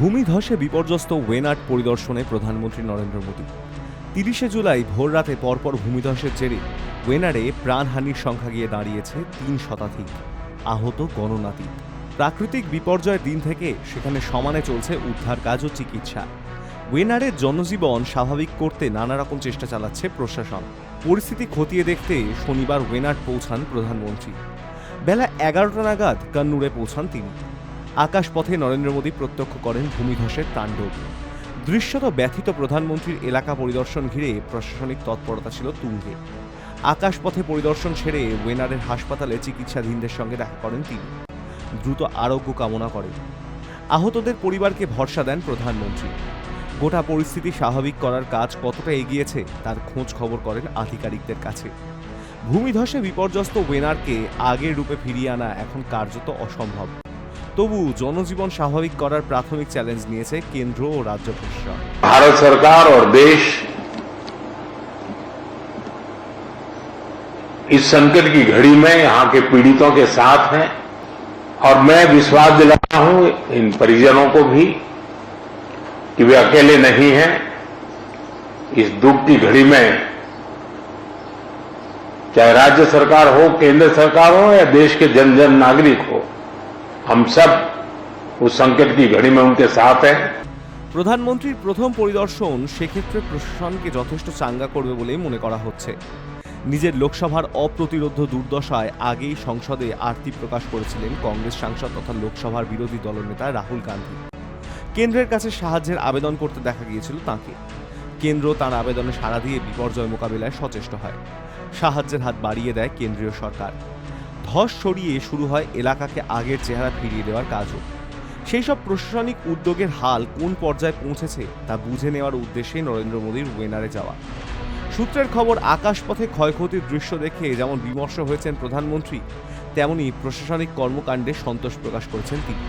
ভূমিধসে বিপর্যস্ত ওয়েনার্ড পরিদর্শনে প্রধানমন্ত্রী নরেন্দ্র মোদী। তিরিশে জুলাই ভোররাতে পরপর ভূমিধসের জেরে ওয়েনারে প্রাণহানির সংখ্যা গিয়ে দাঁড়িয়েছে তিন শতাধিক। আহত গণনাতীত প্রাকৃতিক বিপর্যয়ের দিন থেকে সেখানে সমানে চলছে উদ্ধার কাজ ও চিকিৎসা। ওয়েনারের জনজীবন স্বাভাবিক করতে নানা রকম চেষ্টা চালাচ্ছে প্রশাসন। পরিস্থিতি খতিয়ে দেখতে শনিবার ওয়েনার্ড পৌঁছান প্রধানমন্ত্রী। বেলা এগারোটা নাগাদ কান্নুরে পৌঁছান তিনি। আকাশপথে নরেন্দ্র মোদী প্রত্যক্ষ করেন ভূমিধসের তাণ্ডব। দৃশ্যত ব্যথিত প্রধানমন্ত্রীর এলাকা পরিদর্শন ঘিরে প্রশাসনিক তৎপরতা ছিল তুঙ্গে। আকাশপথে পরিদর্শন সেরে ওয়েনারের হাসপাতালে চিকিৎসাধীনদের সঙ্গে দেখা করেন তিনি। দ্রুত আরোগ্য কামনা করেন। আহতদের পরিবারকে ভরসা দেন প্রধানমন্ত্রী। গোটা পরিস্থিতি স্বাভাবিক করার কাজ কতটা এগিয়েছে তার খোঁজ খবর করেন আধিকারিকদের কাছে। ভূমিধসে বিপর্যস্ত ওয়েনারকে আগের রূপে ফিরিয়ে আনা এখন কার্যত অসম্ভব। তবু জনজীবন স্বাভাবিক করার প্রাথমিক চ্যালেঞ্জ নিয়েছে কেন্দ্র ও রাজ্য প্রশাসন भारत सरकार और देश इस संकट की घड़ी में यहां के पीड़ितों के साथ हैं और मैं विश्वास दिलाता हूं इन परिजनों को भी कि वे अकेले नहीं हैं इस दुख की घड़ी में चाहे राज्य सरकार हो केंद्र सरकार हो या देश के जन जन नागरिक हो हम सब उस संकट की घड़ी में उनके साथ हैं প্রধানমন্ত্রীর প্রথম পরিদর্শন সেক্ষেত্রে প্রশাসনকে যথেষ্ট চাঙ্গা করবে বলেই মনে করা হচ্ছে নিজের লোকসভার অপ্রতিরোধ দুর্দশায় আগেই সংসদে আর্তি প্রকাশ করেছিলেন কংগ্রেস সাংসদ তথা লোকসভার বিরোধী দলনেতা রাহুল গান্ধী কেন্দ্রের কাছে সাহায্যের আবেদন করতে দেখা গিয়েছিল তাকে কেন্দ্র তার আবেদনে সাড়া দিয়ে বিপর্যয় মোকাবিলায় সচেষ্ট হয় সাহায্যের হাত বাড়িয়ে দেয় কেন্দ্রীয় সরকার ধস সরিয়ে শুরু হয় এলাকাকে আগের চেহারা ফিরিয়ে দেওয়ার কাজও। সেই সব প্রশাসনিক উদ্যোগের হাল কোন পর্যায়ে পৌঁছেছে তা বুঝে নেওয়ার উদ্দেশ্যে নরেন্দ্র মোদীর ওয়েনারে যাওয়া। সূত্রের খবর, আকাশপথে ক্ষয়ক্ষতির দৃশ্য দেখে যেমন বিমর্ষ হয়েছেন প্রধানমন্ত্রী, তেমনি প্রশাসনিক কর্মকাণ্ডে সন্তোষ প্রকাশ করেছেন তিনি।